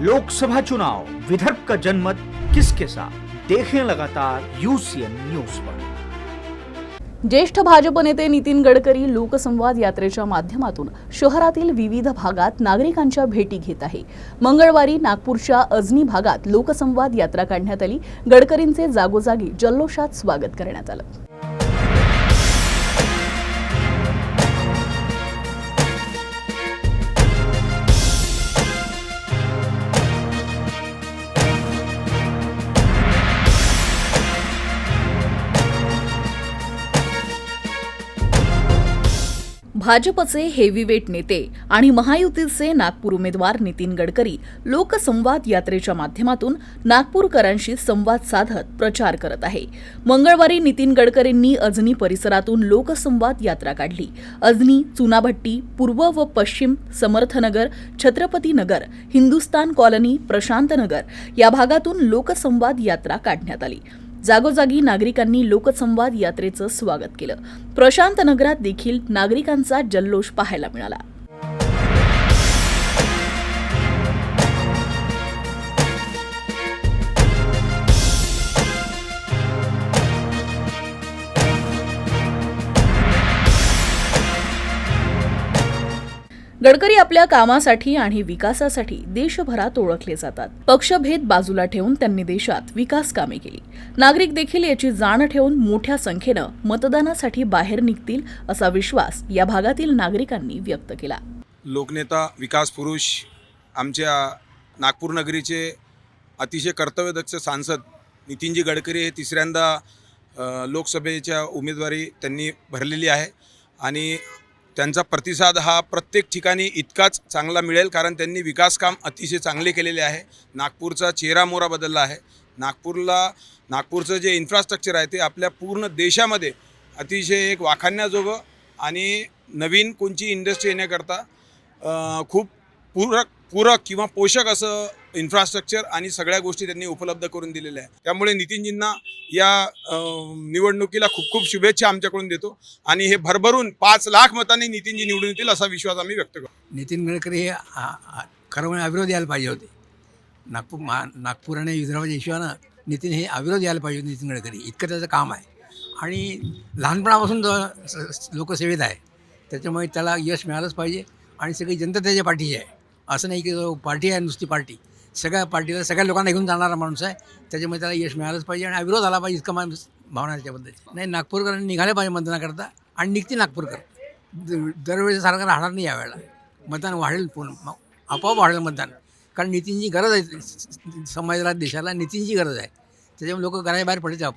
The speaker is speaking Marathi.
लोकसभा चुनाव विदर्भ का जनमत किसके साथ? देखें लगातार यूसीएन न्यूज पर। ज्येष्ठ भाजप नेते नितीन गडकरी लोकसंवाद यात्रेच्या माध्यमातून शहरातील विविध भागात नागरिकांच्या भेटी घेत आहे. मंगळवारी नागपूरच्या अजनी भागात लोकसंवाद यात्रा काढण्यात आली. गडकरींचे जागोजागी जल्लोषात स्वागत करण्यात आलं. भाजपचे हेवीवेट नेते आणि महायुतीचे नागपूर उमेदवार नितीन गडकरी लोकसंवाद यात्रेच्या माध्यमातून नागपूरकरांशी संवाद साधत प्रचार करत आहे. मंगळवारी नितीन गडकरींनी अजनी परिसरातून लोकसंवाद यात्रा काढली. अजनी चुनाभट्टी पूर्व व पश्चिम समर्थनगर छत्रपती नगर हिंदुस्तान कॉलनी प्रशांतनगर या भागातून लोकसंवाद यात्रा काढण्यात आली. जागोजागी नागरिकांनी लोकसंवाद यात्रेचं स्वागत केलं. प्रशांत नगरात देखील नागरिकांचा जल्लोष पाहायला मिळाला. गडकरी आपल्या कामासाठी आणि विकासासाठी देशभरात ओळखले जातात. पक्षभेद बाजूला ठेवून त्यांनी देशात विकास कामे केली. नागरिक देखील याची जाण ठेवून मोठ्या संख्येनं मतदानासाठी बाहेर निघतील असा विश्वास या भागातील नागरिकांनी व्यक्त केला. लोकनेता विकास पुरुष आमच्या नागपूर नगरीचे अतिशय कर्तव्यदक्ष सांसद नितीनजी गडकरी हे तिसऱ्यांदा लोकसभेच्या उमेदवारी त्यांनी भरलेली आहे. आणि त्यांचा प्रतिसाद हा प्रत्येक ठिकाणी इतकाच चांगला मिळेल कारण त्यांनी विकासकाम अतिशय चांगले केलेले आहे. नागपूरचा चेहरा मोरा बदलला आहे. नागपूरला नागपूरचं जे इन्फ्रास्ट्रक्चर आहे ते आपल्या पूर्ण देशामध्ये अतिशय एक वाखाणण्याजोगं आणि नवीन कोणची इंडस्ट्री येण्याकरता खूप पूरक पूरक किंवा पोषक असं इन्फ्रास्ट्रक्चर आणि सगळ्या गोष्टी त्यांनी उपलब्ध करून दिलेल्या आहे त्यामुळे नितीनजींना या निवडणुकीला खूप खूप शुभेच्छा आमच्याकडून देतो. आणि हे भरभरून पाच लाख मतांनी नितीनजी निवडून येतील असा विश्वास आम्ही व्यक्त करतो. नितीन गडकरी हे खरं म्हणजे अविरोध यायला पाहिजे होते. नागपूर महा नागपूर आणि विदर्भाच्या हिशोबानं नितीन हे अविरोध यायला पाहिजे होते नितीन गडकरी. इतकं त्याचं काम आहे. आणि लहानपणापासून तो स- लोकसेवेत आहे त्याच्यामुळे त्याला यश मिळालंच पाहिजे आणि सगळी जनता त्याच्या पाठीशी आहे. असं नाही की जो पार्टी आहे नुसती पार्टी. सगळ्या पार्टीला सगळ्या लोकांना घेऊन जाणारा माणूस आहे. त्याच्यामुळे त्याला यश मिळालंच पाहिजे आणि विरोध आला पाहिजे इतकं मा भावना त्याच्याबद्दल. नाही नागपूरकरांनी निघाले पाहिजे मतदानाकरता आणि निघते नागपूरकर. दरवेळेस सारखं राहणार नाही यावेळेला. मतदान वाढेल पूर्ण. आपोआप वाढेल मतदान. कारण नितीनची गरज आहे. समाजाला देशाला नितीनची गरज आहे. त्याच्यामुळे लोक घराच्या बाहेर पडते आपोआप.